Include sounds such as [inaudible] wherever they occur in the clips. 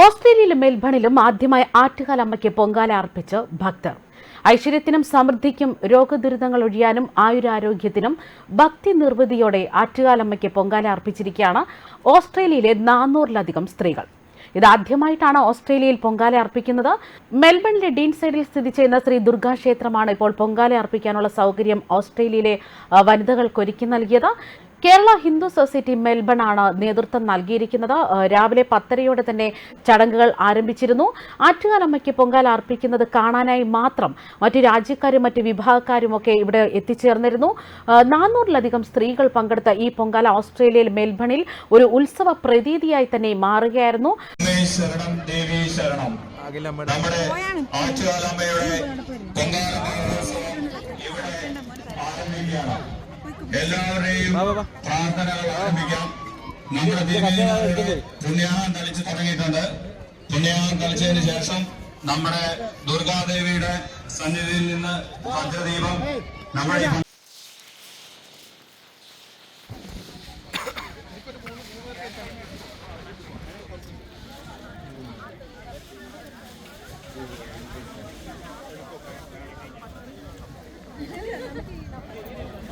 ഓസ്ട്രേലിയയിലും മെൽബണിലും ആദ്യമായി ആറ്റുകാലമ്മയ്ക്ക് പൊങ്കാല അർപ്പിച്ച് ഭക്തർ. ഐശ്വര്യത്തിനും സമൃദ്ധിക്കും രോഗദുരിതങ്ങൾ ഒഴിയാനും ആയുരാരോഗ്യത്തിനും ഭക്തി നിർവൃതിയോടെ ആറ്റുകാലമ്മയ്ക്ക് പൊങ്കാല അർപ്പിച്ചിരിക്കുകയാണ് ഓസ്ട്രേലിയയിലെ നാനൂറിലധികം സ്ത്രീകൾ. ഇതാദ്യമായിട്ടാണ് ഓസ്ട്രേലിയയിൽ പൊങ്കാല അർപ്പിക്കുന്നത്. മെൽബണിലെ ഡീൻ സൈഡിൽ സ്ഥിതി ചെയ്യുന്ന ശ്രീ ദുർഗാ ക്ഷേത്രമാണ് ഇപ്പോൾ പൊങ്കാല അർപ്പിക്കാനുള്ള സൗകര്യം ഓസ്ട്രേലിയയിലെ വനിതകൾക്ക് ഒരുക്കി നൽകിയത്. കേരള ഹിന്ദു സൊസൈറ്റി മെൽബൺ ആണ് നേതൃത്വം നൽകിയിരിക്കുന്നത്. രാവിലെ പത്തരയോടെ തന്നെ ചടങ്ങുകൾ ആരംഭിച്ചിരുന്നു. ആറ്റുകാലമ്മയ്ക്ക് പൊങ്കാല അർപ്പിക്കുന്നത് കാണാനായി മാത്രം മറ്റു രാജ്യക്കാരും മറ്റു വിഭാഗക്കാരും ഒക്കെ ഇവിടെ എത്തിച്ചേർന്നിരുന്നു. നാനൂറിലധികം സ്ത്രീകൾ പങ്കെടുത്ത ഈ പൊങ്കാല ഓസ്ട്രേലിയയിൽ മെൽബണിൽ ഒരു ഉത്സവ പ്രതീതിയായി തന്നെ മാറുകയായിരുന്നു. ശരണം ദേവി ശരണം നമ്മുടെ ആറ്റുകാലമ്മയുടെ പൊങ്കാല ഇവിടെ ആരംഭിക്കുകയാണ്. എല്ലാവരുടെയും പ്രാർത്ഥനകൾ ആരംഭിക്കാം. നമ്മുടെ പുണ്യാഹം തളിച്ച് തുടങ്ങിയിട്ടുണ്ട്. പുണ്യാഹം തളിച്ചതിന് ശേഷം നമ്മുടെ ദുർഗാദേവിയുടെ സന്നിധിയിൽ നിന്ന് ഭദ്രദീപം നമ്മുടെ ഈ [laughs]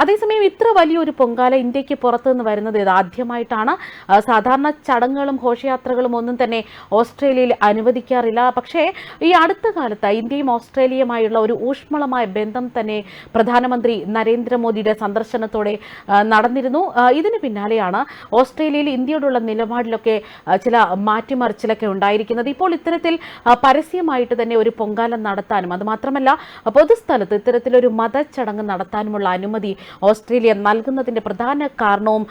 അതേസമയം ഇത്ര വലിയൊരു പൊങ്കാല ഇന്ത്യയ്ക്ക് പുറത്തു നിന്ന് വരുന്നത് ഇത് ആദ്യമായിട്ടാണ്. സാധാരണ ചടങ്ങുകളും ഘോഷയാത്രകളും ഒന്നും തന്നെ ഓസ്ട്രേലിയയിൽ അനുവദിക്കാറില്ല. പക്ഷേ ഈ അടുത്ത കാലത്ത് ഇന്ത്യയും ഓസ്ട്രേലിയയുമായുള്ള ഒരു ഊഷ്മളമായ ബന്ധം തന്നെ പ്രധാനമന്ത്രി നരേന്ദ്രമോദിയുടെ സന്ദർശനത്തോടെ നടന്നിരുന്നു. ഇതിന് പിന്നാലെയാണ് ഓസ്ട്രേലിയയിൽ ഇന്ത്യയോടുള്ള നിലപാടിലൊക്കെ ചില മാറ്റിമറിച്ചിലൊക്കെ ഉണ്ടായിരിക്കുന്നത്. ഇപ്പോൾ ഇത്തരത്തിൽ പരസ്യമായിട്ട് തന്നെ ഒരു പൊങ്കാല നടത്താനും അതുമാത്രമല്ല പൊതുസ്ഥലത്ത് ഇത്തരത്തിലൊരു മതച്ചടങ്ങ് നടത്താനുമുള്ള അനുമതി ഓസ്ട്രേലിയ നൽകുന്നതിന്റെ പ്രധാന കാരണവും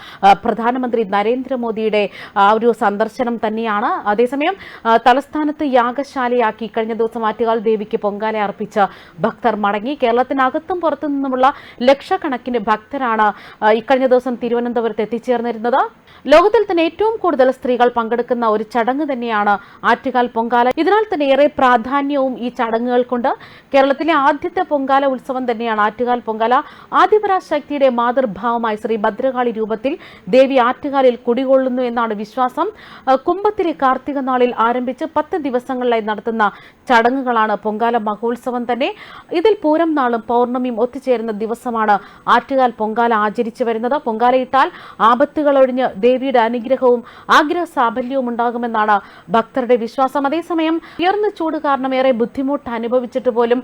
പ്രധാനമന്ത്രി നരേന്ദ്രമോദിയുടെ ആ ഒരു സന്ദർശനം തന്നെയാണ്. അതേസമയം തലസ്ഥാനത്ത് യാഗശാലയാക്കി കഴിഞ്ഞ ദിവസം ആറ്റുകാൽ ദേവിക്ക് പൊങ്കാല അർപ്പിച്ച ഭക്തർ മടങ്ങി. കേരളത്തിനകത്തും പുറത്തു നിന്നുമുള്ള ലക്ഷക്കണക്കിന് ഭക്തരാണ് ഇക്കഴിഞ്ഞ ദിവസം തിരുവനന്തപുരത്ത് എത്തിച്ചേർന്നിരുന്നത്. ലോകത്തിൽ തന്നെ ഏറ്റവും കൂടുതൽ സ്ത്രീകൾ പങ്കെടുക്കുന്ന ഒരു ചടങ്ങ് തന്നെയാണ് ആറ്റുകാൽ പൊങ്കാല. ഇതിനാൽ തന്നെ ഏറെ പ്രാധാന്യവും ഈ ചടങ്ങുകൾക്കുണ്ട്. കേരളത്തിലെ ആദ്യത്തെ പൊങ്കാല ഉത്സവം തന്നെയാണ് ആറ്റുകാൽ പൊങ്കാല. ആദിപരാശക്തിയുടെ മാതൃഭാവമായി ശ്രീ ഭദ്രകാളി രൂപത്തിൽ ദേവി ആറ്റുകാലിൽ കുടികൊള്ളുന്നു എന്നാണ് വിശ്വാസം. കുംഭത്തിലെ കാർത്തിക നാളിൽ ആരംഭിച്ച് പത്ത് ദിവസങ്ങളിലായി നടത്തുന്ന ചടങ്ങുകളാണ് പൊങ്കാല മഹോത്സവം തന്നെ. ഇതിൽ പൂരം നാളും പൗർണമിയും ഒത്തുചേരുന്ന ദിവസമാണ് ആറ്റുകാൽ പൊങ്കാല ആചരിച്ചു വരുന്നത്. പൊങ്കാലയിട്ടാൽ ആപത്തുകൾ ഒഴിഞ്ഞ് ദേവിയുടെ അനുഗ്രഹവും ആഗ്രഹ സാഫല്യവും ഉണ്ടാകുമെന്നാണ് ഭക്തരുടെ വിശ്വാസം. അതേസമയം ഉയർന്ന ചൂട് കാരണം ഏറെ ബുദ്ധിമുട്ട് അനുഭവിച്ചിട്ട് പോലും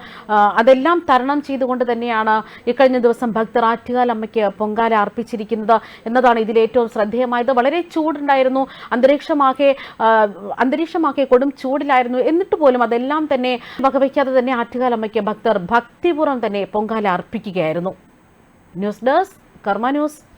അതെല്ലാം തരണം ചെയ്തുകൊണ്ട് തന്നെയാണ് ഇക്കഴിഞ്ഞ ദിവസം ഭക്തർ ആറ്റുകാൽ അമ്മയ്ക്ക് പൊങ്കാല അർപ്പിച്ചിരിക്കുന്നത് എന്നതാണ് ഇതിൽ ഏറ്റവും ശ്രദ്ധേയമായത്. വളരെ ചൂടുണ്ടായിരുന്നു. അന്തരീക്ഷമാകെ അന്തരീക്ഷമാകെ കൊടും ചൂടിലായിരുന്നു. എന്നിട്ട് പോലും അതെല്ലാം തന്നെ വകവയ്ക്കാതെ തന്നെ ആറ്റുകാൽ അമ്മയ്ക്ക് ഭക്തർ ഭക്തിപൂർവം തന്നെ Pongala അർപ്പിക്കുകയായിരുന്നു. News desk Karma news.